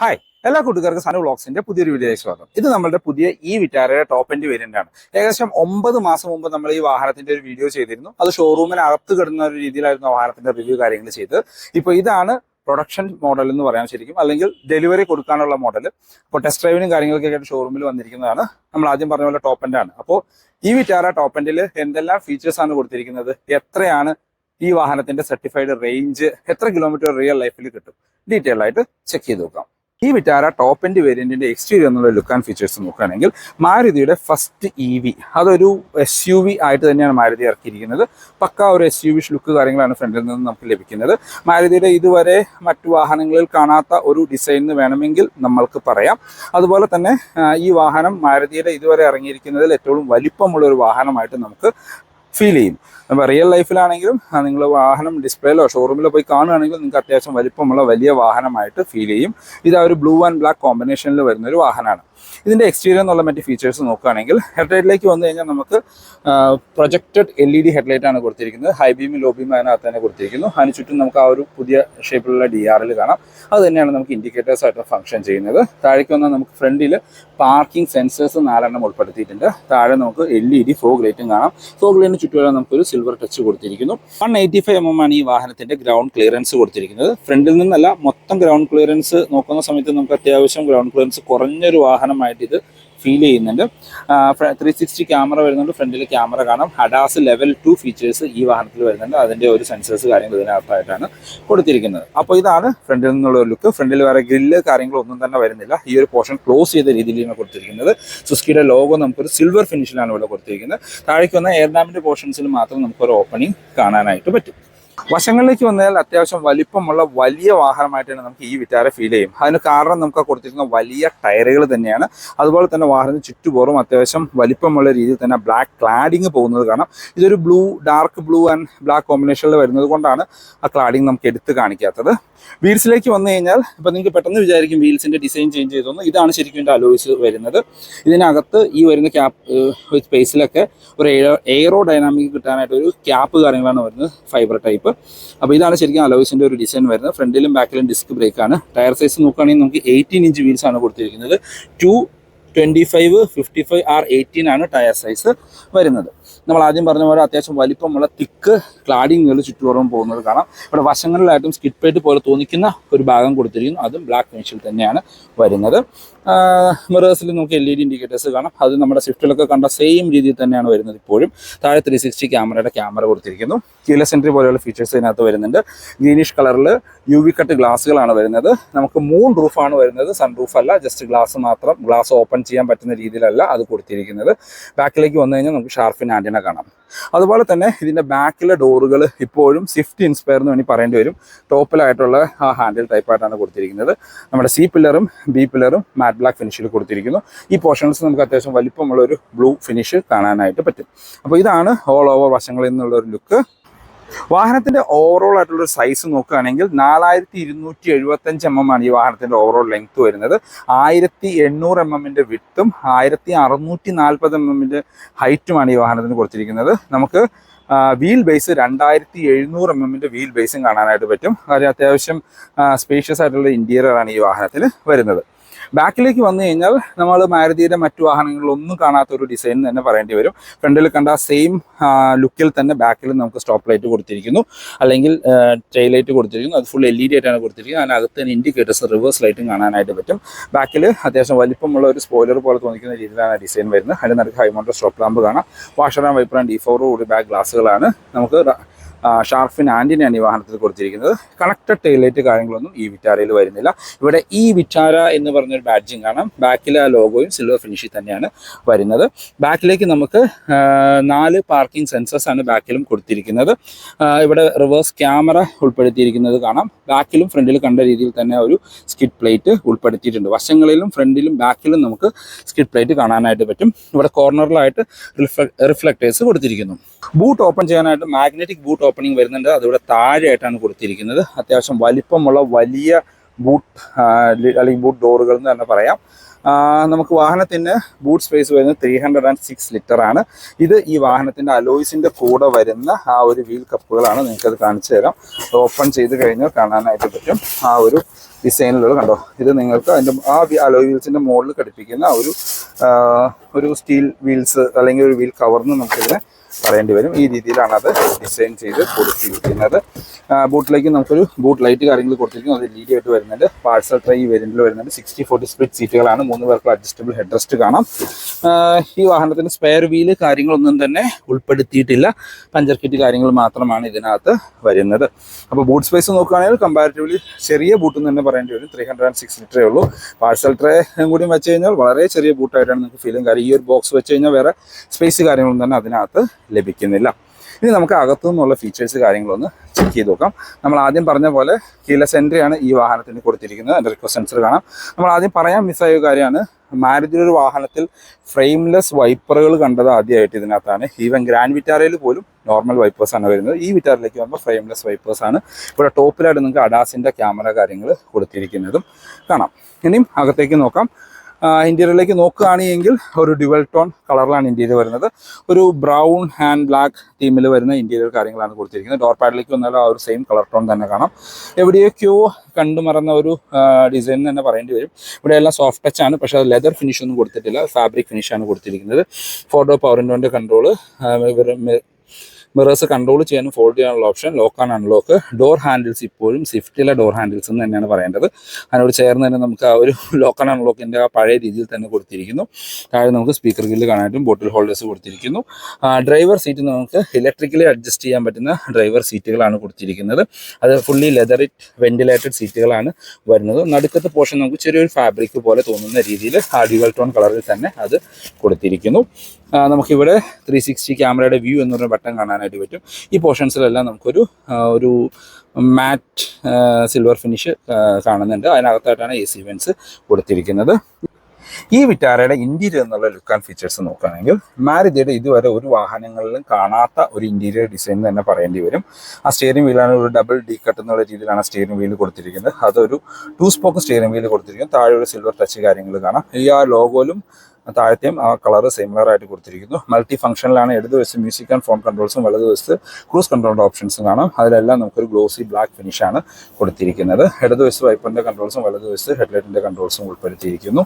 Hi എല്ലാ കൂട്ടുകാർക്കും സനു വ്ളോഗ്സിന്റെ പുതിയൊരു വീഡിയോയിലേക്ക് സ്വാഗതം. ഇത് നമ്മുടെ പുതിയ ഈ വിറ്റാരയുടെ ടോപ്പ് എൻഡ് വേരിയന്റ് ആണ്. ഏകദേശം ഒമ്പത് മാസം മുമ്പ് നമ്മൾ ഈ വാഹനത്തിന്റെ ഒരു വീഡിയോ ചെയ്തിരുന്നു. അത് ഷോറൂമിനകത്ത് കിടന്ന ഒരു രീതിയിലായിരുന്നു വാഹനത്തിന്റെ റിവ്യൂ കാര്യങ്ങൾ ചെയ്ത് ഇപ്പൊ ഇതാണ് പ്രൊഡക്ഷൻ മോഡൽ എന്ന് പറയാൻ ശരിക്കും. അല്ലെങ്കിൽ ഡെലിവറി കൊടുക്കാനുള്ള മോഡൽ അപ്പോൾ ടെസ്റ്റ് ഡ്രൈവിനും കാര്യങ്ങളൊക്കെ ആയിട്ട് ഷോറൂമിൽ വന്നിരിക്കുന്നതാണ്. നമ്മൾ ആദ്യം പറഞ്ഞ പോലെ ടോപ്പ് എൻഡ് ആണ്. അപ്പോൾ ഈ വിറ്റാര ടോപ്പ് എൻഡിൽ എന്തെല്ലാം ഫീച്ചേഴ്സ് ആണ് കൊടുത്തിരിക്കുന്നത്? എത്രയാണ് ഈ വാഹനത്തിന്റെ സർട്ടിഫൈഡ് റേഞ്ച് എത്ര കിലോമീറ്റർ റിയൽ ലൈഫിൽ കിട്ടും? ഡീറ്റെയിൽ ആയിട്ട് ചെക്ക് ചെയ്ത് നോക്കാം. ഈ വിറ്റാര ടോപ്പ് എൻഡ് വേരിയന്റിന്റെ എക്സ്റ്റീരിയർ എന്നുള്ള ലുക്ക് ആൻഡ് ഫീച്ചേഴ്സ് നോക്കുകയാണെങ്കിൽ മാരുതിയുടെ ഫസ്റ്റ് ഇ വി അതൊരു എസ് യു വി ആയിട്ട് തന്നെയാണ് മാരുതി ഇറക്കിയിരിക്കുന്നത്. പക്ക ഒരു എസ് യു വി ലുക്ക് കാര്യങ്ങളാണ് ഫ്രണ്ടിൽ നിന്ന് നമുക്ക് ലഭിക്കുന്നത്. മാരുതിയുടെ ഇതുവരെ മറ്റു വാഹനങ്ങളിൽ കാണാത്ത ഒരു ഡിസൈൻ എന്ന് വേണമെങ്കിൽ നമ്മൾക്ക് പറയാം. അതുപോലെ തന്നെ ഈ വാഹനം മാരുതിയുടെ ഇതുവരെ ഇറങ്ങിയിരിക്കുന്നതിൽ ഏറ്റവും വലിപ്പമുള്ള ഒരു വാഹനമായിട്ട് നമുക്ക് ഫീൽ ചെയ്യും. അപ്പോൾ റിയൽ ലൈഫിലാണെങ്കിലും നിങ്ങൾ വാഹനം ഡിസ്പ്ലേയിലോ ഷോറൂമിലോ പോയി കാണുകയാണെങ്കിൽ നിങ്ങൾക്ക് അത്യാവശ്യം വലിപ്പമുള്ള വലിയ വാഹനമായിട്ട് ഫീൽ ചെയ്യും. ഇത് ആ ഒരു ബ്ലൂ ആൻഡ് ബ്ലാക്ക് കോമ്പിനേഷനിൽ വരുന്ന ഒരു വാഹനമാണ്. ഇതിന്റെ എക്സ്റ്റീരിയർ എന്നുള്ള മറ്റ് ഫീച്ചേഴ്സ് നോക്കുകയാണെങ്കിൽ ഹെഡ്ലൈറ്റിലേക്ക് വന്നു കഴിഞ്ഞാൽ നമുക്ക് projected L E D headlight ആണ് കൊടുത്തിരിക്കുന്നത്. ഹൈ ബീം ലോ ബീം അതിനകത്ത് തന്നെ കൊടുത്തിരിക്കുന്നു. അതിന് ചുറ്റും നമുക്ക് ആ ഒരു പുതിയ ഷേപ്പിലുള്ള ഡി ആറിൽ കാണാം. അത് തന്നെയാണ് നമുക്ക് ഇൻഡിക്കേറ്റേഴ്സ് ആയിട്ട് ഫംഗ്ഷൻ ചെയ്യുന്നത്. താഴേക്ക് വന്നാൽ നമുക്ക് ഫ്രണ്ടിൽ പാർക്കിംഗ് സെൻസേഴ്സ് നാലെണ്ണം ഉൾപ്പെടുത്തിയിട്ടുണ്ട്. താഴെ നമുക്ക് എൽ ഇ ഡി ഫോഗ് ലൈറ്റും കാണാം. ഫോഗ് ലൈറ്റിന് ചുറ്റും നമുക്കൊരു സിൽവർ ടച്ച് കൊടുത്തിരിക്കുന്നു. One eighty five M M ആണ് ഈ വാഹനത്തിന്റെ ഗ്രൗണ്ട് ക്ലിയറൻസ് കൊടുത്തിരിക്കുന്നത്. ഫ്രണ്ടിൽ നിന്നല്ല മൊത്തം ഗ്രൗണ്ട് ക്ലിയറൻസ് നോക്കുന്ന സമയത്ത് നമുക്ക് അത്യാവശ്യം ഗ്രൗണ്ട് ക്ലിയറൻസ് കുറഞ്ഞൊരു വാഹനമായിട്ട് ഇത് ഫീൽ ചെയ്യുന്നുണ്ട്. ത്രീ സിക്സ്റ്റി ക്യാമറ വരുന്നുണ്ട്. ഫ്രണ്ടിൽ ക്യാമറ കാണാം. ഹഡാസ് ലെവൽ ടു ഫീച്ചേഴ്സ് ഈ വാഹനത്തിൽ വരുന്നുണ്ട്. അതിന്റെ ഒരു സെൻസേഴ്സ് കാര്യങ്ങൾ ഇതിനകത്തായിട്ടാണ് കൊടുത്തിരിക്കുന്നത്. അപ്പോൾ ഇതാണ് ഫ്രണ്ടിൽ നിന്നുള്ള ഒരു ലുക്ക് ഫ്രണ്ടിൽ വേറെ ഗ്രില്ല് കാര്യങ്ങളൊന്നും തന്നെ വരുന്നില്ല. ഈ ഒരു പോർഷൻ ക്ലോസ് ചെയ്ത രീതിയിലാണ് കൊടുത്തിരിക്കുന്നത്. സുസ്കിയുടെ ലോഗോ നമുക്കൊരു സിൽവർ ഫിനിഷിലാണ് ഇവിടെ കൊടുത്തിരിക്കുന്നത്. താഴേക്ക് വന്ന എയർ ഡാമിന്റെ പോർഷൻസിൽ മാത്രം നമുക്കൊരു ഓപ്പണിംഗ് കാണാനായിട്ട് പറ്റും. വശങ്ങളിലേക്ക് വന്നാൽ അത്യാവശ്യം വലിപ്പമുള്ള വലിയ വാഹനമായിട്ടാണ് നമുക്ക് ഈ വിറ്റാര ഫീൽ ചെയ്യും. അതിന് കാരണം നമുക്ക് കൊടുത്തിരിക്കുന്ന വലിയ ടയറുകൾ തന്നെയാണ്. അതുപോലെ തന്നെ വാഹനത്തിന് ചുറ്റുപോറും അത്യാവശ്യം വലിപ്പമുള്ള രീതിയിൽ തന്നെ ബ്ലാക്ക് ക്ലാഡിങ് പോകുന്നത് കാണാം. ഇതൊരു blue dark blue and black കോമ്പിനേഷനിൽ വരുന്നത് കൊണ്ടാണ് ആ ക്ലാഡിങ് നമുക്ക് എടുത്ത് കാണിക്കാത്തത്. വീൽസിലേക്ക് വന്നു കഴിഞ്ഞാൽ ഇപ്പം നിങ്ങൾക്ക് പെട്ടെന്ന് വിചാരിക്കും വീൽസിന്റെ ഡിസൈൻ ചേഞ്ച് ചെയ്തൊന്ന്. ഇതാണ് ശരിക്കും എന്റെ അലോയ്സ് വരുന്നത്. ഇതിനകത്ത് ഈ വരുന്ന ക്യാപ് സ്പേസിലൊക്കെ ഒരു എയറോ ഡൈനാമിക് കിട്ടാനായിട്ട് ഒരു ക്യാപ്പ് കാര്യങ്ങളാണ് വരുന്നത്. ഫൈബർ ടൈപ്പ് അപ്പോൾ ഇതാണ് ശരിക്കും അലോയ്സിന്റെ ഒരു ഡിസൈൻ വരുന്നത്. ഫ്രണ്ടിലും ബാക്കിലും ഡിസ്ക് ബ്രേക്കാണ് ടയർ സൈസ് നോക്കുകയാണെങ്കിൽ നമുക്ക് എയ്റ്റീൻ ഇഞ്ച് വീൽസ് ആണ് കൊടുത്തിരിക്കുന്നത്. Two twenty five fifty five R eighteen ആണ് ടയർ സൈസ് വരുന്നത്. നമ്മൾ ആദ്യം പറഞ്ഞ പോലെ അത്യാവശ്യം വലിപ്പമുള്ള തിക്ക് ക്ലാഡിങ്ങുകൾ ചുറ്റുപുറം പോകുന്നത് കാണാം. ഇവിടെ വശങ്ങളിലായിട്ടും സ്കിഡ് പ്ലേറ്റ് പോലെ തോന്നിക്കുന്ന ഒരു ഭാഗം കൊടുത്തിരിക്കുന്നു. അതും ബ്ലാക്ക് ഫിനിഷിൽ തന്നെയാണ് വരുന്നത്. മിറേഴ്സിൽ നമുക്ക് എൽ ഇ ഡി ഇൻഡിക്കേറ്റേഴ്സ് കാണാം. അത് നമ്മുടെ സ്വിഫ്റ്റിലൊക്കെ കണ്ട സെയിം രീതിയിൽ തന്നെയാണ് വരുന്നത് ഇപ്പോഴും. താഴെ ത്രീ സിക്സ്റ്റി ക്യാമറയുടെ ക്യാമറ കൊടുത്തിരിക്കുന്നു. കീല സെൻട്രി പോലെയുള്ള ഫീച്ചേഴ്സ് ഇതിനകത്ത് വരുന്നുണ്ട്. ഗ്രീനിഷ് കളറിൽ യു വി കട്ട് ഗ്ലാസ്സുകളാണ് വരുന്നത്. നമുക്ക് മൂൺ റൂഫാണ് വരുന്നത്. സൺ റൂഫ് അല്ല ജസ്റ്റ് ഗ്ലാസ് മാത്രം. ഗ്ലാസ് ഓപ്പൺ ചെയ്യാൻ പറ്റുന്ന രീതിയിലല്ല അത് കൊടുത്തിരിക്കുന്നത്. ബാക്കിലേക്ക് വന്നു കഴിഞ്ഞാൽ നമുക്ക് ഷാർഫിൻ ആന്റിന കാണാം. അതുപോലെ തന്നെ ഇതിന്റെ ബാക്കിലെ ഡോറുകൾ ഇപ്പോഴും സ്വിഫ്റ്റ് ഇൻസ്പയർ എന്ന് വേണമെങ്കിൽ പറയേണ്ടി വരും. ടോപ്പിലായിട്ടുള്ള ആ ഹാൻഡിൽ ടൈപ്പായിട്ടാണ് കൊടുത്തിരിക്കുന്നത്. നമ്മുടെ സി പില്ലറും ബി പില്ലറും മാറ്റ് ബ്ലാക്ക് ഫിനിഷിൽ കൊടുത്തിരിക്കുന്നു. ഈ പോർഷൻസ് നമുക്ക് അത്യാവശ്യം വലിപ്പമുള്ള ഒരു ബ്ലൂ ഫിനിഷ് കാണാനായിട്ട് പറ്റും. അപ്പോൾ ഇതാണ് ഓൾ ഓവർ വശങ്ങളിൽ നിന്നുള്ള ഒരു ലുക്ക് വാഹനത്തിന്റെ ഓവറോൾ ആയിട്ടുള്ള സൈസ് നോക്കുകയാണെങ്കിൽ നാലായിരത്തി ഇരുന്നൂറ്റി എഴുപത്തഞ്ച് എം എം ആണ് ഈ വാഹനത്തിന്റെ ഓവറോൾ ലെങ്ത് വരുന്നത്. ആയിരത്തി എണ്ണൂറ് എം എമ്മിന്റെ വിട്ടും ആയിരത്തി അറുന്നൂറ്റി നാൽപ്പത് എം എമ്മിന്റെ ഹൈറ്റുമാണ് ഈ വാഹനത്തിന് കൊടുത്തിരിക്കുന്നത്. നമുക്ക് വീൽ ബേസ് രണ്ടായിരത്തി എഴുന്നൂറ് എം എമ്മിന്റെ വീൽ ബേസും കാണാനായിട്ട് പറ്റും. കാര്യം അത്യാവശ്യം സ്പേഷ്യസ് ആയിട്ടുള്ള ഇന്റീരിയർ ആണ് ഈ വാഹനത്തിൽ വരുന്നത്. ബാക്കിലേക്ക് വന്നു കഴിഞ്ഞാൽ നമ്മൾ മാരുതിയുടെ മറ്റു വാഹനങ്ങളിലൊന്നും കാണാത്ത ഒരു ഡിസൈൻ തന്നെ പറയേണ്ടി വരും. ഫ്രണ്ടിൽ കണ്ട സെയിം ലുക്കിൽ തന്നെ ബാക്കിൽ നമുക്ക് സ്റ്റോപ്പ് ലൈറ്റ് കൊടുത്തിരിക്കുന്നു. അല്ലെങ്കിൽ ട്രെയിൽ ലൈറ്റ് കൊടുത്തിരിക്കുന്നു. അത് ഫുൾ എൽ ഇ ഡി ആയിട്ടാണ് കൊടുത്തിരിക്കുന്നത്. അതിനകത്ത് തന്നെ ഇൻഡിക്കേറ്റേഴ്സ് റിവേഴ്സ് ലൈറ്റും കാണാനായിട്ട് പറ്റും. ബാക്കിൽ അത്യാവശ്യം വലിപ്പമുള്ള ഒരു സ്പോയിലർ പോലെ തോന്നിക്കുന്ന രീതിയിലാണ് ഡിസൈൻ വരുന്നത്. അതിന് നടുക്ക് ഹൈമോണ്ടർ സ്റ്റോപ്പ് ലാമ്പ് കാണാം. വാഷറാം വൈപ്പർ ഡി ഫോർ കൂടി ബാക്ക് ഗ്ലാസ്സുകളാണ് നമുക്ക് ഷാർഫിൻ ആന്റിനെയാണ് ഈ വാഹനത്തിൽ കൊടുത്തിരിക്കുന്നത്. കണക്റ്റഡ് ടൈലൈറ്റ് കാര്യങ്ങളൊന്നും ഈ വിറ്റാരയിൽ വരുന്നില്ല. ഇവിടെ ഈ വിറ്റാര എന്ന് പറഞ്ഞൊരു ബാഡ്ജിങ് കാണാം ബാക്കിലെ ആ ലോഗോയും സിൽവർ ഫിനിഷിൽ തന്നെയാണ് വരുന്നത്. ബാക്കിലേക്ക് നമുക്ക് നാല് പാർക്കിംഗ് സെൻസേഴ്സ് ആണ് ബാക്കിലും കൊടുത്തിരിക്കുന്നത്. ഇവിടെ റിവേഴ്സ് ക്യാമറ ഉൾപ്പെടുത്തിയിരിക്കുന്നത് കാണാം. ബാക്കിലും ഫ്രണ്ടിലും കണ്ട രീതിയിൽ തന്നെ ഒരു സ്കിഡ് പ്ലേറ്റ് ഉൾപ്പെടുത്തിയിട്ടുണ്ട്. വശങ്ങളിലും ഫ്രണ്ടിലും ബാക്കിലും നമുക്ക് സ്കിഡ് പ്ലേറ്റ് കാണാനായിട്ട് പറ്റും. ഇവിടെ കോർണറിലായിട്ട് റിഫ്ലക്ടേഴ്സ് കൊടുത്തിരിക്കുന്നു. ബൂട്ട് ഓപ്പൺ ചെയ്യാനായിട്ട് മാഗ്നറ്റിക് ബൂട്ട് ഓപ്പണിംഗ് വരുന്നുണ്ട്. അതിവിടെ താഴെയായിട്ടാണ് കൊടുത്തിരിക്കുന്നത്. അത്യാവശ്യം വലിപ്പമുള്ള വലിയ ബൂട്ട് അല്ലെങ്കിൽ ബൂട്ട് ഡോറുകൾ എന്ന് തന്നെ പറയാം. നമുക്ക് വാഹനത്തിന് ബൂട്ട് സ്പേസ് വരുന്നത് three hundred and six litre ആണ്. ഇത് ഈ വാഹനത്തിന്റെ അലോയ്സിന്റെ കൂടെ വരുന്ന ആ ഒരു വീൽ കപ്പുകളാണ് നിങ്ങൾക്ക് അത് കാണിച്ചു തരാം. ഓപ്പൺ ചെയ്ത് കഴിഞ്ഞാൽ കാണാനായിട്ട് പറ്റും. ആ ഒരു ഡിസൈനിലുള്ള കണ്ടോ? ഇത് നിങ്ങൾക്ക് അതിന്റെ ആ അലോയ് വീൽസിന്റെ മുകളിൽ ഘടിപ്പിക്കുന്ന ഒരു ഒരു സ്റ്റീൽ വീൽസ് അല്ലെങ്കിൽ ഒരു വീൽ കവർന്ന് നമുക്കിതിനെ പറയേണ്ടി വരും. ഈ രീതിയിലാണ് അത് ഡിസൈൻ ചെയ്ത് കൊടുത്തിരിക്കുന്നത്. ബൂട്ടിലേക്ക് നമുക്കൊരു ബൂട്ട് ലൈറ്റ് കാര്യങ്ങൾ കൊടുത്തിരിക്കുന്നു. അത് ലീഡി ആയിട്ട് വരുന്നുണ്ട്. പാഴ്സൽ ട്രൈ ഈ വേരിയന്റിൽ വരുന്നുണ്ട്. സിക്സ്റ്റി ഫോർട്ടി സ്പ്ലിറ്റ് സീറ്റുകളാണ് മൂന്ന് പേർക്ക് അഡ്ജസ്റ്റബിൾ ഹെഡ് റെസ്റ്റ് കാണാം ഈ വാഹനത്തിന് സ്പെയർ വീൽ കാര്യങ്ങളൊന്നും തന്നെ ഉൾപ്പെടുത്തിയിട്ടില്ല. പഞ്ചർ കിറ്റ് കാര്യങ്ങൾ മാത്രമാണ് ഇതിനകത്ത് വരുന്നത്. അപ്പോൾ ബൂട്ട് സ്പേസ് നോക്കുകയാണെങ്കിൽ കമ്പാരിറ്റീവ്ലി ചെറിയ ബൂട്ട് എന്ന് തന്നെ പറയേണ്ടി വരും. ത്രീ ഹൺഡ്രഡ് ആൻഡ് സിക്സ് ലിറ്ററേ ഉള്ളൂ. പാഴ്സൽ ട്രേയും കൂടി വെച്ച് കഴിഞ്ഞാൽ വളരെ ചെറിയ ബൂട്ടായിട്ടാണ് നിങ്ങൾക്ക് ഫീലും കാര്യം ഈ ഒരു ബോക്സ് വെച്ച് കഴിഞ്ഞാൽ വേറെ സ്പേസ് കാര്യങ്ങളൊന്നും തന്നെ അതിനകത്ത് ലഭിക്കുന്നില്ല. ഇനി നമുക്ക് അകത്തു നിന്നുള്ള ഫീച്ചേഴ്സ് കാര്യങ്ങളൊന്ന് ചെക്ക് ചെയ്ത് നോക്കാം. നമ്മൾ ആദ്യം പറഞ്ഞ പോലെ കീല ആണ് ഈ വാഹനത്തിന് കൊടുത്തിരിക്കുന്നത്. അതിന്റെ റിക്വസ്റ്റ് സെൻസർ കാണാം. നമ്മൾ ആദ്യം പറയാൻ മിസ്സായ കാര്യമാണ് മാരുതിയുടെ ഒരു വാഹനത്തിൽ ഫ്രെയിംലെസ് വൈപ്പറുകൾ കണ്ടത് ആദ്യമായിട്ട് ഇതിനകത്താണ്. ഈവൻ ഗ്രാൻഡ് വിറ്റാരയിൽ പോലും നോർമൽ വൈപ്പേഴ്സാണ് വരുന്നത്. ഈ വിറ്റാറിലേക്ക് വരുമ്പോൾ ഫ്രെയിംലെസ് വൈപ്പേഴ്സാണ് ഇവിടെ ടോപ്പിലായിട്ട് നിങ്ങൾക്ക് അഡാസിന്റെ ക്യാമറ കാര്യങ്ങൾ കൊടുത്തിരിക്കുന്നതും കാണാം. ഇനിയും അകത്തേക്ക് നോക്കാം. ഇന്റീരിയറിലേക്ക് നോക്കുകയാണെങ്കിൽ ഒരു ഡ്യുവൽ ടോൺ കളറിലാണ് ഇന്റീരിയർ വരുന്നത്. ഒരു ബ്രൗൺ ആൻഡ് ബ്ലാക്ക് തീമിൽ വരുന്ന ഇന്റീരിയർ കാര്യങ്ങളാണ് കൊടുത്തിരിക്കുന്നത്. ഡോർ പാഡിലേക്ക് വന്നാലും ആ ഒരു സെയിം കളർ ടോൺ തന്നെ കാണാം. എവിടെയൊക്കെയോ കണ്ടുമറന്ന ഒരു ഡിസൈൻ തന്നെ പറയേണ്ടി വരും. ഇവിടെ എല്ലാം സോഫ്റ്റ് ടച്ച് ആണ് പക്ഷേ അത് ലെതർ ഫിനിഷ് ഒന്നും കൊടുത്തിട്ടില്ല. ഫാബ്രിക് ഫിനിഷാണ് കൊടുത്തിരിക്കുന്നത്. ഫോട്ടോ പവർ ഇൻഡോന്റെ കൺട്രോൾ മിറേഴ്സ് കൺട്രോൾ ചെയ്യാനും ഫോൾഡ് ചെയ്യാനുള്ള option lock and unlock door handles ഇപ്പോഴും സ്വിഫ്റ്റിലെ ഡോർ ഹാൻഡിൽസ് എന്ന് തന്നെയാണ് പറയേണ്ടത്. അതിനോട് ചേർന്ന് തന്നെ നമുക്ക് ആ ഒരു ലോക്ക് ആൻഡ് അൺലോക്കിന്റെ ആ പഴയ രീതിയിൽ തന്നെ കൊടുത്തിരിക്കുന്നു. താഴെ നമുക്ക് സ്പീക്കർ ഗില്ല് കാണാനായിട്ടും ബോട്ടിൽ ഹോൾഡേഴ്സ് കൊടുത്തിരിക്കുന്നു. ഡ്രൈവർ സീറ്റ് നമുക്ക് ഇലക്ട്രിക്കലി അഡ്ജസ്റ്റ് ചെയ്യാൻ പറ്റുന്ന ഡ്രൈവർ സീറ്റുകളാണ് കൊടുത്തിരിക്കുന്നത്. അത് ഫുള്ളി ലെതറിറ്റ് വെന്റിലേറ്റഡ് സീറ്റുകളാണ് വരുന്നത്. നടുക്കത്തെ പോർഷൻ നമുക്ക് ചെറിയൊരു ഫാബ്രിക് പോലെ തോന്നുന്ന രീതിയിൽ ആ ഡ്യുവൽ ടോൺ കളറിൽ തന്നെ അത് കൊടുത്തിരിക്കുന്നു. നമുക്കിവിടെ ത്രീ സിക്സ്റ്റി ക്യാമറയുടെ വ്യൂ എന്ന് പറഞ്ഞ ബട്ടൺ കാണാനായിട്ട് പറ്റും. ഈ പോർഷൻസിലെല്ലാം നമുക്കൊരു ഒരു മാറ്റ് സിൽവർ ഫിനിഷ് കാണുന്നുണ്ട്. അതിനകത്തായിട്ടാണ് എ സി വെൻസ് കൊടുത്തിരിക്കുന്നത്. ഈ വിറ്റാരയുടെ ഇന്റീരിയർ എന്നുള്ള ലുക്ക് ആൻഡ് ഫീച്ചേഴ്സ് നോക്കുകയാണെങ്കിൽ മാരുതിയുടെ ഇതുവരെ ഒരു വാഹനങ്ങളിലും കാണാത്ത ഒരു ഇന്റീരിയർ ഡിസൈൻ തന്നെ പറയേണ്ടി വരും. ആ സ്റ്റിയറിംഗ് വീലാണ് ഒരു ഡബിൾ ഡി കട്ട് എന്നുള്ള രീതിയിലാണ് സ്റ്റിയറിംഗ് വീൽ കൊടുത്തിരിക്കുന്നത്. അതൊരു ടു സ്പോക്ക് സ്റ്റിയറിംഗ് വീൽ കൊടുത്തിരിക്കുന്നു. താഴെ ഒരു സിൽവർ ടച്ച് കാര്യങ്ങൾ കാണാം. ഈ ആ ലോഗോയിലും താഴത്തെയും ആ കളർ സിമിലർ ആയിട്ട് കൊടുത്തിരിക്കുന്നു. മൾട്ടി ഫംഗ്ഷനിലാണ് ഇടതുവശത്ത് മ്യൂസിക് ആൻഡ് ഫോൺ കൺട്രോൾസും വലതുവശത്ത് ക്രൂസ് കൺട്രോളിന്റെ ഓപ്ഷൻസും കാണാം. അതിലെല്ലാം നമുക്കൊരു ഗ്ലോസി ബ്ലാക്ക് ഫിനിഷാണ് കൊടുത്തിരിക്കുന്നത്. ഇടതുവശത്ത് വൈപ്പറിന്റെ കൺട്രോൾസും വലതുവശത്ത് ഹെഡ്ലൈറ്റിന്റെ കൺട്രോൾസും ഉൾപ്പെടുത്തിയിരിക്കുന്നു.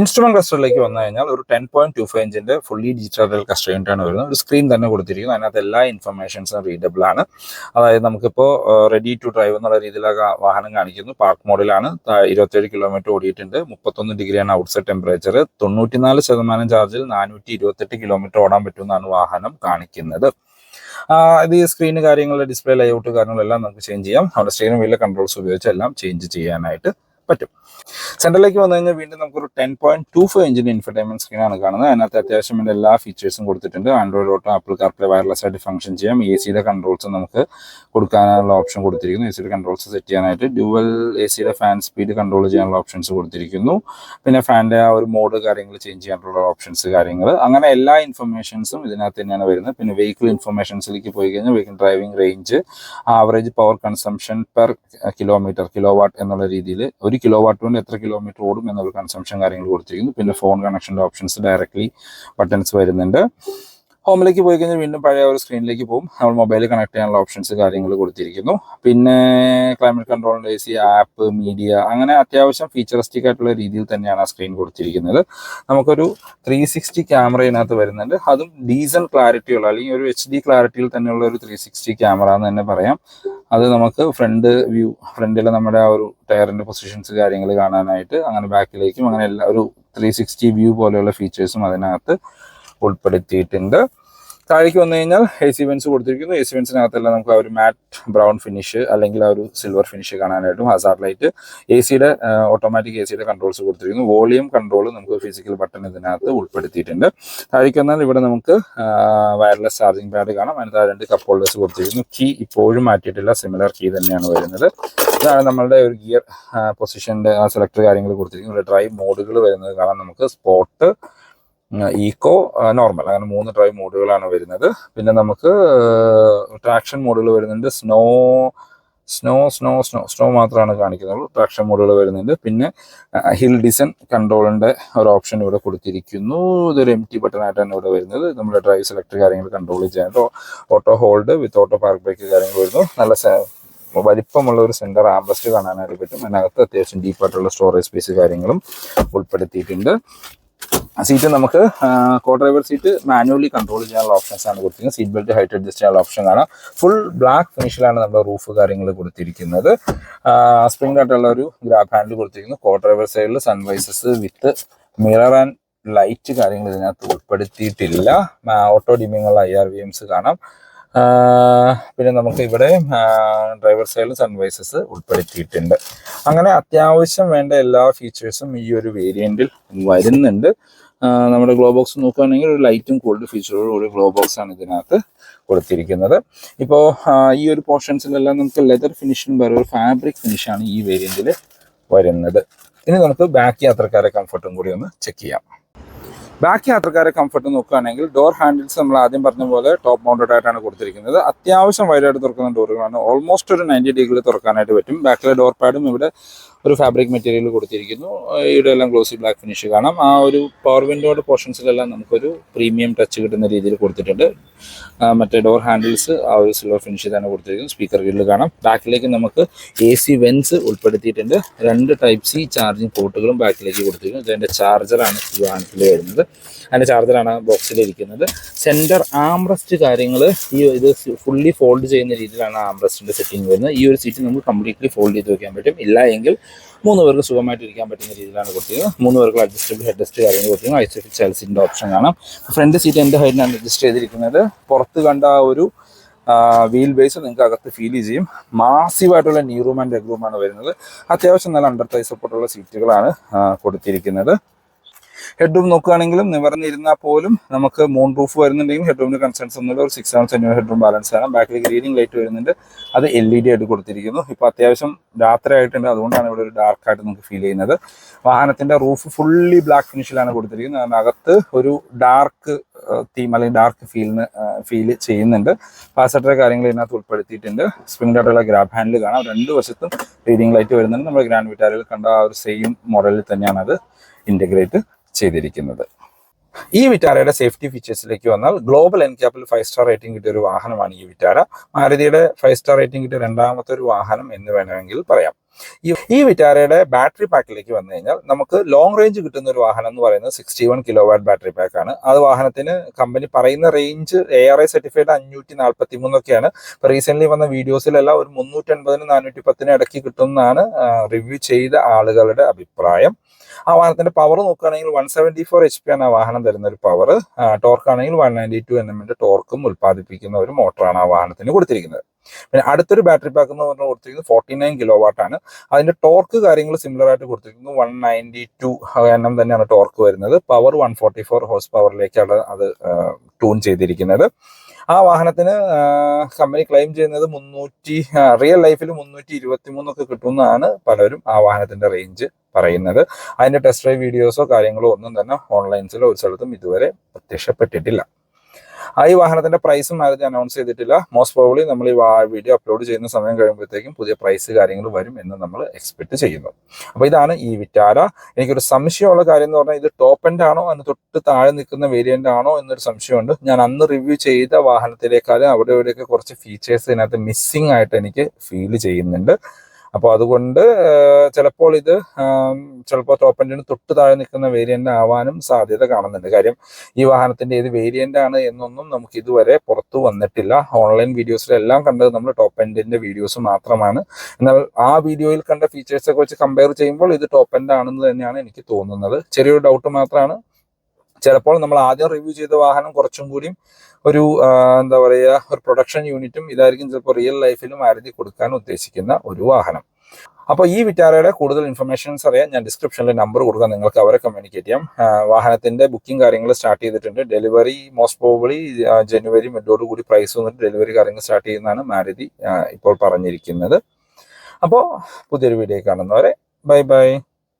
ഇൻസ്ട്രുമെന്റ് ക്ലസ്റ്ററിലേക്ക് വന്നു കഴിഞ്ഞാൽ ഒരു ടെൻ പോയിന്റ് ടു ഫൈവ് ഇഞ്ചിന്റെ ഫുള്ളി ഡിജിറ്റൽ ക്ലസ്റ്റർ ആണ് വരുന്നത്. ഒരു സ്ക്രീൻ തന്നെ കൊടുത്തിരിക്കുന്നു. അതിനകത്ത് എല്ലാ ഇൻഫർമേഷൻസും റീഡബിൾ ആണ്. അതായത് നമുക്കിപ്പോൾ റെഡി ടു ഡ്രൈവ് എന്നുള്ള രീതിയിലൊക്കെ വാഹനം കാണിക്കുന്നു. പാർക്ക് മോഡിലാണ് ഇരുപത്തേഴ് കിലോമീറ്റർ ഓടിയിട്ടുണ്ട്. മുപ്പത്തൊന്ന് ഡിഗ്രിയാണ് ഔട്ട്സൈഡ് ടെമ്പറേച്ചർ തൊണ്ണൂറ്റിനാല് ശതമാനം ചാർജിൽ നാനൂറ്റി ഇരുപത്തെട്ട് കിലോമീറ്റർ ഓടാൻ പറ്റുമെന്നാണ് വാഹനം കാണിക്കുന്നത്. ഇത് സ്ക്രീന് കാര്യങ്ങളുടെ ഡിസ്പ്ലേ ലേഔട്ട് കാര്യങ്ങളെല്ലാം നമുക്ക് ചേഞ്ച് ചെയ്യാം. നമ്മുടെ സ്ക്രീനും വീട്ടിലെ കൺട്രോൾസ് ഉപയോഗിച്ച് എല്ലാം ചേഞ്ച് ചെയ്യാനായിട്ട്. പറ്റും. സെന്ററിലേക്ക് വന്നു കഴിഞ്ഞാൽ വീണ്ടും നമുക്കൊരു ടെൻ പോയിന്റ് ടു ഫൈവ് ഇഞ്ചിന്റെ ഇൻഫർടൈൻമെന്റ് സ്ക്രീനാണ് കാണുന്നത്. അതിനകത്ത് അത്യാവശ്യം ഇതിന്റെ എല്ലാ ഫീച്ചേഴ്സും കൊടുത്തിട്ടുണ്ട്. Android auto Apple CarPlay wireless ആയിട്ട് ഫംഗ്ഷൻ ചെയ്യാം. എ സിയുടെ കൺട്രോൾസ് നമുക്ക് കൊടുക്കാനുള്ള ഓപ്ഷൻ കൊടുത്തിരിക്കുന്നു. എ സിയുടെ കൺട്രോൾസ് സെറ്റ് ചെയ്യാനായിട്ട് ഡ്യുവൽ എ സിയുടെ ഫാൻ സ്പീഡ് കൺട്രോൾ ചെയ്യാനുള്ള ഓപ്ഷൻസ് കൊടുത്തിരിക്കുന്നു. പിന്നെ ഫാന്റെ ആ ഒരു മോഡ് കാര്യങ്ങൾ ചേഞ്ച് ചെയ്യാനുള്ള ഓപ്ഷൻസ് കാര്യങ്ങൾ. അങ്ങനെ എല്ലാ ഇൻഫർമേഷൻസും ഇതിനകത്ത് തന്നെയാണ് വരുന്നത്. പിന്നെ വെഹിക്കിൾ ഇൻഫർമേഷൻസിലേക്ക് പോയി കഴിഞ്ഞാൽ vehicle driving range average power consumption per kilometre kilo watt എന്നുള്ള രീതിയിൽ ഒരു കിലോ വാട്ട് കൊണ്ട് എത്ര കിലോമീറ്റർ ഓടും എന്നുള്ള കൺസംഷൻ കാര്യങ്ങൾ കൊടുത്തിരിക്കുന്നു. പിന്നെ ഫോൺ കണക്ഷന്റെ ഓപ്ഷൻസ് ഡയറക്ട്ലി ബട്ടൺസ് വരുന്നുണ്ട്. ഹോമിലേക്ക് പോയി കഴിഞ്ഞാൽ വീണ്ടും പഴയ ഒരു സ്ക്രീനിലേക്ക് പോകും. നമ്മൾ മൊബൈൽ കണക്ട് ചെയ്യാനുള്ള ഓപ്ഷൻസ് കാര്യങ്ങൾ കൊടുത്തിരിക്കുന്നു. പിന്നെ ക്ലൈമറ്റ് കൺട്രോളിന്റെ എ സി ആപ്പ് മീഡിയ അങ്ങനെ അത്യാവശ്യം ഫീച്ചറിസ്റ്റിക് ആയിട്ടുള്ള രീതിയിൽ തന്നെയാണ് ആ സ്ക്രീൻ കൊടുത്തിരിക്കുന്നത്. നമുക്കൊരു ത്രീ സിക്സ്റ്റി ക്യാമറ ഇതിനകത്ത് വരുന്നുണ്ട്. അതും ഡീസൽ ക്ലാരിറ്റി ഉള്ള അല്ലെങ്കിൽ ഒരു എച്ച് ഡി ക്ലാരിറ്റിയിൽ തന്നെയുള്ള ഒരു ത്രീ സിക്സ്റ്റി ക്യാമറ എന്ന് തന്നെ പറയാം. അത് നമുക്ക് ഫ്രണ്ട് വ്യൂ ഫ്രണ്ടിൽ നമ്മുടെ ആ ഒരു ടയറിന്റെ പൊസിഷൻസ് കാര്യങ്ങൾ കാണാനായിട്ട് അങ്ങനെ ബാക്കിലേക്കും അങ്ങനെ എല്ലാ ഒരു ത്രീ സിക്സ്റ്റി വ്യൂ പോലെയുള്ള ഫീച്ചേഴ്സും അതിനകത്ത് ഉൾപ്പെടുത്തിയിട്ടുണ്ട്. താഴേക്ക് വന്നു കഴിഞ്ഞാൽ എ സി വെൻസ് കൊടുത്തിരിക്കുന്നു. എ സി വെൻസിനകത്തെല്ലാം നമുക്ക് ആ ഒരു മാറ്റ് ബ്രൗൺ ഫിനിഷ് അല്ലെങ്കിൽ ആ ഒരു സിൽവർ ഫിനിഷ് കാണാനായിട്ടും ഹസാർഡ് ലൈറ്റ് എ സിയുടെ ഓട്ടോമാറ്റിക് എ സിയുടെ കൺട്രോൾസ് കൊടുത്തിരിക്കുന്നു. വോളിയം കൺട്രോൾ നമുക്ക് ഫിസിക്കൽ ബട്ടൺ ഇതിനകത്ത് ഉൾപ്പെടുത്തിയിട്ടുണ്ട്. താഴേക്ക് വന്നാൽ ഇവിടെ നമുക്ക് വയർലെസ് ചാർജിങ് പാഡ് കാണാം. അതിനകത്ത് രണ്ട് കപ്പ് ഹോൾഡേഴ്സ് കൊടുത്തിരിക്കുന്നു. കീ ഇപ്പോഴും മാറ്റിയിട്ടില്ല. സിമിലർ കീ തന്നെയാണ് വരുന്നത്. ഇതാണ് നമ്മളുടെ ഒരു ഗിയർ പൊസിഷന്റെ ആ സെലക്ടർ കാര്യങ്ങൾ കൊടുത്തിരിക്കുന്നു. ഡ്രൈവ് മോഡുകൾ വരുന്നത് കാണാം. നമുക്ക് സ്പോട്ട് ഈക്കോ നോർമൽ അങ്ങനെ മൂന്ന് ഡ്രൈവ് മോഡുകളാണ് വരുന്നത്. പിന്നെ നമുക്ക് ട്രാക്ഷൻ മോഡുകൾ വരുന്നുണ്ട്. Snow snow snow snow snow മാത്രമാണ് കാണിക്കുന്നുള്ളൂ ട്രാക്ഷൻ മോഡുകൾ വരുന്നുണ്ട്. പിന്നെ ഹിൽ ഡിസൺ കൺട്രോളിന്റെ ഒരു ഓപ്ഷൻ ഇവിടെ കൊടുത്തിരിക്കുന്നു. ഇതൊരു എം ടി ബട്ടൺ ആയിട്ടാണ് ഇവിടെ വരുന്നത്. നമ്മുടെ ഡ്രൈവ് സെലക്ട് കാര്യങ്ങൾ കൺട്രോൾ ചെയ്യാൻ auto hold with auto park brake കാര്യങ്ങൾ വരുന്നു. നല്ല വലിപ്പമുള്ള ഒരു സെന്റർ ആംബസ്റ്റ് കാണാനായിട്ട് പറ്റും. അതിനകത്ത് അത്യാവശ്യം ഡീപ്പായിട്ടുള്ള സ്റ്റോറേജ് സ്പേസ് കാര്യങ്ങളും ഉൾപ്പെടുത്തിയിട്ടുണ്ട്. സീറ്റ് നമുക്ക് co driver seat manually control ചെയ്യാനുള്ള ഓപ്ഷൻസ് ആണ് കൊടുത്തിരിക്കുന്നത്. സീറ്റ് ബെൽറ്റ് ഹൈറ്റ് അഡ്ജസ്റ്റ് ചെയ്യാനുള്ള ഓപ്ഷൻ കാണാം. ഫുൾ ബ്ലാക്ക് ഫിനിഷിലാണ് നമ്മുടെ റൂഫ് കാര്യങ്ങൾ കൊടുത്തിരിക്കുന്നത്. സ്പ്രിംഗ് ആയിട്ടുള്ള ഒരു ഗ്രാബ് ഹാൻഡിൽ കൊടുത്തിരിക്കുന്നു. കോ ഡ്രൈവർ സൈഡിൽ sun visors with mirror and light കാര്യങ്ങൾ ഇതിനകത്ത് ഉൾപ്പെടുത്തിയിട്ടില്ല. ഓട്ടോ ഡിമിങ്ങുള്ള ഐ ആർ വി എംസ് കാണാം. പിന്നെ നമുക്ക് ഇവിടെ ഡ്രൈവർ സൈഡിൽ സൺവൈസസ് ഉൾപ്പെടുത്തിയിട്ടുണ്ട്. അങ്ങനെ അത്യാവശ്യം വേണ്ട എല്ലാ ഫീച്ചേഴ്സും ഈ ഒരു വേരിയന്റിൽ വരുന്നുണ്ട്. നമ്മുടെ ഗ്ലോ ബോക്സ് നോക്കുകയാണെങ്കിൽ ഒരു ലൈറ്റും കൂൾഡ് ഫീച്ചറോട് കൂടി ഗ്ലോ ബോക്സ് ആണ് ഇതിനകത്ത് കൊടുത്തിരിക്കുന്നത്. ഇപ്പോൾ ഈ ഒരു പോർഷൻസിലെല്ലാം നമുക്ക് ലെതർ ഫിനിഷിംഗ് വരെ ഒരു ഫാബ്രിക് ഫിനിഷാണ് ഈ വേരിയന്റിൽ വരുന്നത്. ഇനി നമുക്ക് ബാക്ക് യാത്രക്കാരെ കംഫർട്ടും കൂടി ഒന്ന് ചെക്ക് ചെയ്യാം. ബാക്ക് യാത്രക്കാരെ കംഫർട്ട് നോക്കുകയാണെങ്കിൽ ഡോർ ഹാൻഡിൽസ് നമ്മൾ ആദ്യം പറഞ്ഞ പോലെ ടോപ്പ് മൗണ്ടഡ് ആയിട്ടാണ് കൊടുത്തിരിക്കുന്നത്. അത്യാവശ്യം വൈഡായിട്ട് തുറക്കുന്ന ഡോറുകളാണ് ഓൾമോസ്റ്റ് ഒരു നയന്റി ഡിഗ്രി തുറക്കാനായിട്ട് പറ്റും. ബാക്കിലെ ഡോർ പാഡും ഇവിടെ ഒരു ഫാബ്രിക് മെറ്റീരിയൽ കൊടുത്തിരിക്കുന്നു. ഇവിടെ എല്ലാം ഗ്ലോസി ബ്ലാക്ക് ഫിനിഷ് കാണാം. ആ ഒരു പവർ വിൻഡോയുടെ പോർഷൻസിലെല്ലാം നമുക്കൊരു പ്രീമിയം ടച്ച് കിട്ടുന്ന രീതിയിൽ കൊടുത്തിട്ടുണ്ട്. മറ്റേ ഡോർ ഹാൻഡിൽസ് ആ ഒരു സിൽവർ ഫിനിഷ് തന്നെ കൊടുത്തിരിക്കുന്നു സ്പീക്കർ ഗ്രില്ല് കാണാം. ബാക്കിലേക്ക് നമുക്ക് എ സി വെൻസ് ഉൾപ്പെടുത്തിയിട്ടുണ്ട്. രണ്ട് ടൈപ്പ് സി ചാർജിങ് പോർട്ടുകളും ബാക്കിലേക്ക് കൊടുത്തിരിക്കുന്നു. ഇതിന്റെ ചാർജറാണ് വാഹനത്തിൽ വരുന്നത്. അതിന്റെ ചാർജറാണ് ബോക്സിൽ ഇരിക്കുന്നത്. സെന്റർ ആംറസ്റ്റ് കാര്യങ്ങൾ ഈ ഇത് ഫുള്ളി ഫോൾഡ് ചെയ്യുന്ന രീതിയിലാണ് ആംറസ്റ്റിന്റെ സെറ്റിംഗ് വരുന്നത്. ഈ ഒരു സീറ്റ് നമുക്ക് കംപ്ലീറ്റ്ലി ഫോൾഡ് ചെയ്ത് വെക്കാൻ പറ്റും. ഇല്ല എങ്കിൽ മൂന്ന് പേർക്ക് സുഖമായിട്ട് ഇരിക്കാൻ പറ്റുന്ന രീതിയിലാണ് കൊടുത്തിരിക്കുന്നത്. മൂന്ന് പേർക്ക് അഡ്ജസ്റ്റബിൾ ഹെഡ് റെസ്റ്റ് കാര്യങ്ങൾ കൊടുത്തിരിക്കുന്നത്. ഐ സി ചാൽസിന്റെ ഓപ്ഷൻ കാണാം ഫ്രണ്ട് സീറ്റ് എന്റെ ഹൈറ്റിനാണ് അഡ്ജസ്റ്റ് ചെയ്തിരിക്കുന്നത്. പുറത്ത് കണ്ട ആ ഒരു വീൽ ബേസ് നിങ്ങൾക്ക് അകത്ത് ഫീൽ ചെയ്യും. മാസീവായിട്ടുള്ള നീ റൂം ആൻഡ് ലെഗ് റൂമാണ് വരുന്നത്. അത്യാവശ്യം നല്ല അണ്ടർ തൈ സപ്പോർട്ടുള്ള സീറ്റുകളാണ് കൊടുത്തിരിക്കുന്നത്. ഹെഡ് റൂം നോക്കുകയാണെങ്കിലും നിവർന്നിരുന്നാൽ പോലും നമുക്ക് മൂൺ റൂഫ് വരുന്നുണ്ടെങ്കിൽ ഹെഡ് റൂമിന് കൺസേൺസ് ഒന്നുമില്ല. ഒരു six seven centimetre head room balance ആണ്. ബാക്കിൽ ഗ്രീനിങ് ലൈറ്റ് വരുന്നുണ്ട്. അത് എൽ ഇ ഡി ആയിട്ട് കൊടുത്തിരിക്കുന്നു. ഇപ്പോൾ അത്യാവശ്യം രാത്രി ആയിട്ടുണ്ട്. അതുകൊണ്ടാണ് ഇവിടെ ഒരു ഡാർക്ക് ആയിട്ട് നമുക്ക് ഫീൽ ചെയ്യുന്നത്. വാഹനത്തിന്റെ റൂഫ് ഫുള്ളി ബ്ലാക്ക് ഫിനിഷിലാണ് കൊടുത്തിരിക്കുന്നത്. അതിനകത്ത് ഒരു ഡാർക്ക് തീം അല്ലെങ്കിൽ ഡാർക്ക് ഫീലിന് ഫീൽ ചെയ്യുന്നുണ്ട്. പാസറ്റർ കാര്യങ്ങൾ ഇതിനകത്ത് ഉൾപ്പെടുത്തിയിട്ടുണ്ട്. സ്പ്രിംഗ് ആയിട്ടുള്ള ഗ്രാബ് ഹാൻഡിൽ കാണാം. രണ്ട് വശത്തും റീഡിംഗ് ലൈറ്റ് വരുന്നുണ്ട്. നമ്മുടെ ഗ്രാൻഡ് വിറ്റാരിൽ കണ്ട ആ ഒരു സെയിം മോഡലിൽ തന്നെയാണ് അത് ഇന്റഗ്രേറ്റ് ചെയ്തിരിക്കുന്നത്. ഈ വിറ്റാരയുടെ സേഫ്റ്റി ഫീച്ചേഴ്സിലേക്ക് വന്നാൽ ഗ്ലോബൽ എൻക്യാപ്പിൽ ഫൈവ് സ്റ്റാർ റേറ്റിംഗ് കിട്ടിയ ഒരു വാഹനമാണ് ഈ വിറ്റാര. മാരുതിയുടെ ഫൈവ് സ്റ്റാർ റേറ്റിംഗ് കിട്ടിയ രണ്ടാമത്തെ ഒരു വാഹനം എന്ന് വേണമെങ്കിൽ പറയാം. ഈ വിറ്റാരയുടെ ബാറ്ററി പാക്കിലേക്ക് വന്നു കഴിഞ്ഞാൽ നമുക്ക് ലോങ് റേഞ്ച് കിട്ടുന്ന ഒരു വാഹനം എന്ന് പറയുന്നത് sixty one kilo watt battery pack ആണ്. അത് വാഹനത്തിന് കമ്പനി പറയുന്ന range A R I certified അഞ്ഞൂറ്റി നാൽപ്പത്തി മൂന്നൊക്കെയാണ് ഇപ്പൊ റീസെന്റ് വന്ന വീഡിയോസിലെല്ലാം ഒരു മുന്നൂറ്റി അൻപതിന് നാനൂറ്റി പത്തിന് ഇടയ്ക്ക് കിട്ടുമെന്നാണ് റിവ്യൂ ചെയ്ത ആളുകളുടെ അഭിപ്രായം. ആ വാഹനത്തിന്റെ പവർ നോക്കുകയാണെങ്കിൽ one seventy four H P ആണ് ആ വാഹനം തരുന്ന ഒരു പവർ ടോർക്ക് ആണെങ്കിൽ വൺ നയന്റി ടു എൻ എമ്മിന്റെ ടോർക്കും ഉൽപ്പാദിപ്പിക്കുന്ന ഒരു മോട്ടറാണ് ആ വാഹനത്തിന് കൊടുത്തിരിക്കുന്നത്. പിന്നെ അടുത്തൊരു ബാറ്ററി പാക്ക് എന്ന് പറഞ്ഞാൽ കൊടുത്തിരിക്കുന്നത് ഫോർട്ടി നയൻ കിലോ വാട്ട് ആണ്. അതിന്റെ ടോർക്ക് കാര്യങ്ങൾ സിമിലർ ആയിട്ട് കൊടുത്തിരിക്കുന്നു. One ninety two N M തന്നെയാണ് ടോർക്ക് വരുന്നത്. Power one forty four horse പവറിലേക്കാണ് അത് ട്യൂൺ ചെയ്തിരിക്കുന്നത്. ആ വാഹനത്തിന് കമ്പനി ക്ലെയിം ചെയ്യുന്നത് മുന്നൂറ്റി റിയൽ ലൈഫിൽ മുന്നൂറ്റി ഇരുപത്തി മൂന്നൊക്കെ കിട്ടുമെന്നാണ് പലരും ആ വാഹനത്തിന്റെ റേഞ്ച് പറയുന്നത്. അതിന്റെ ടെസ്റ്റ് ഡ്രൈവ് വീഡിയോസോ കാര്യങ്ങളോ ഒന്നും തന്നെ ഓൺലൈൻസിലോ ഒരു സ്ഥലത്തും ഇതുവരെ പ്രത്യക്ഷപ്പെട്ടിട്ടില്ല. ആ ഈ വാഹനത്തിന്റെ പ്രൈസും മാരുതി അനൗൺസ് ചെയ്തിട്ടില്ല. മോസ്റ്റ് പ്രോബ്ലി നമ്മൾ ഈ വീഡിയോ അപ്ലോഡ് ചെയ്യുന്ന സമയം കഴിയുമ്പോഴത്തേക്കും പുതിയ പ്രൈസ് കാര്യങ്ങൾ വരും എന്ന് നമ്മൾ എക്സ്പെക്ട് ചെയ്യുന്നു. അപ്പോൾ ഇതാണ് ഈ വിറ്റാര. എനിക്കൊരു സംശയമുള്ള കാര്യം എന്ന് പറഞ്ഞാൽ ഇത് ടോപ്പ് എൻഡ് ആണോ അതിന് തൊട്ട് താഴെ നിൽക്കുന്ന വേരിയന്റ് ആണോ എന്നൊരു സംശയമുണ്ട്. ഞാൻ അന്ന് റിവ്യൂ ചെയ്ത വാഹനത്തിലേക്കാളും അവിടെ ഇവിടെയൊക്കെ കുറച്ച് ഫീച്ചേഴ്സ് ഇതിനകത്ത് മിസ്സിംഗ് ആയിട്ട് എനിക്ക് ഫീൽ ചെയ്യുന്നുണ്ട്. അപ്പോൾ അതുകൊണ്ട് ചിലപ്പോൾ ഇത് ചിലപ്പോൾ ടോപ്പ് എൻഡിന് തൊട്ട് താഴെ നിൽക്കുന്ന വേരിയന്റ് ആവാനും സാധ്യത കാണുന്നുണ്ട്. കാര്യം ഈ വാഹനത്തിന്റെ ഏത് വേരിയന്റ് ആണ് എന്നൊന്നും നമുക്ക് ഇതുവരെ പുറത്തു വന്നിട്ടില്ല. ഓൺലൈൻ വീഡിയോസിലെല്ലാം കണ്ടത് നമ്മൾ ടോപ്പ് എൻഡിന്റെ വീഡിയോസ് മാത്രമാണ്. എന്നാൽ ആ വീഡിയോയിൽ കണ്ട ഫീച്ചേഴ്സൊക്കെ വെച്ച് കമ്പയർ ചെയ്യുമ്പോൾ ഇത് ടോപ്പ് എൻഡ് ആണെന്ന് തന്നെയാണ് എനിക്ക് തോന്നുന്നത്. ചെറിയൊരു ഡൗട്ട് മാത്രമാണ്. ചിലപ്പോൾ നമ്മൾ ആദ്യം റിവ്യൂ ചെയ്ത വാഹനം കുറച്ചും കൂടിയും ഒരു എന്താ പറയുക ഒരു പ്രൊഡക്ഷൻ യൂണിറ്റും ഇതായിരിക്കും ചിലപ്പോൾ റിയൽ ലൈഫിലും മാരുതി കൊടുക്കാൻ ഉദ്ദേശിക്കുന്ന ഒരു വാഹനം. അപ്പോൾ ഈ വിറ്റാരയുടെ കൂടുതൽ ഇൻഫർമേഷൻസ് അറിയാൻ ഞാൻ ഡിസ്ക്രിപ്ഷനിൽ നമ്പർ കൊടുക്കാം. നിങ്ങൾക്ക് അവരെ കമ്മ്യൂണിക്കേറ്റ് ചെയ്യാം. വാഹനത്തിന്റെ ബുക്കിംഗ് കാര്യങ്ങൾ സ്റ്റാർട്ട് ചെയ്തിട്ടുണ്ട്. ഡെലിവറി മോസ്റ്റ് പ്രോബിളി ജനുവരി മിഡോട് കൂടി പ്രൈസ് വന്നിട്ട് ഡെലിവറി കാര്യങ്ങൾ സ്റ്റാർട്ട് ചെയ്യുന്നതാണ് മാരുതി ഇപ്പോൾ പറഞ്ഞിരിക്കുന്നത്. അപ്പോൾ പുതിയൊരു വീഡിയോ കാണുന്നവരെ ബൈ ബൈ